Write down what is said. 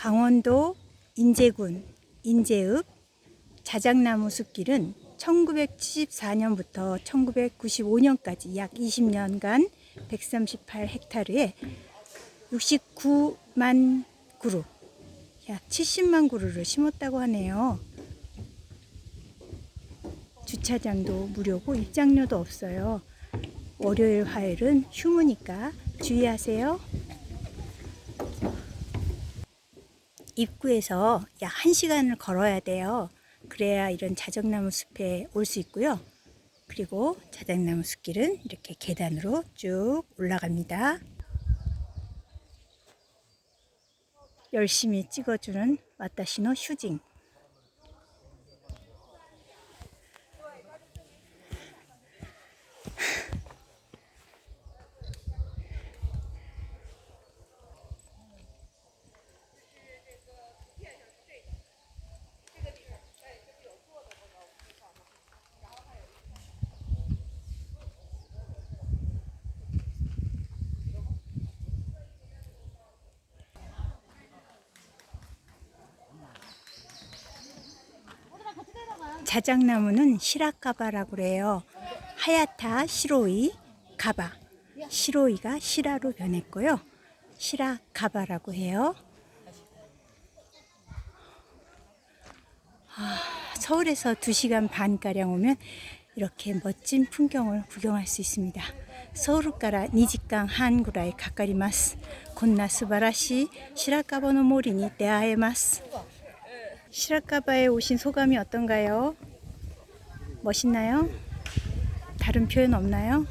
강원도 인제군 인제읍 자작나무 숲길은 1974년부터 1995년까지 약 20년간 138헥타르에 69만 그루, 약 70만 그루를 심었다고 하네요. 주차장도 무료고 입장료도 없어요. 월요일, 화요일은 휴무니까 주의하세요. 입구에서 약 1시간을 걸어야 돼요. 그래야 이런 자작나무 숲에 올 수 있고요. 그리고 자작나무 숲길은 이렇게 계단으로 쭉 올라갑니다. 열심히 찍어주는 와타시노 슈징. 자작나무는 시라카바라고 그래요. 하야타 시로이 가바. 시로이가 시라로 변했고요. 시라가바라고 해요. 아, 서울에서 2시간 반가량 오면 이렇게 멋진 풍경을 구경할 수 있습니다. 서울가라 니지강 한구라에 가까리마스. 곤나 스바라시 시라카바노 모리니 데아에마스. 시라카바에 오신 소감이 어떤가요? 멋있나요? 다른 표현 없나요?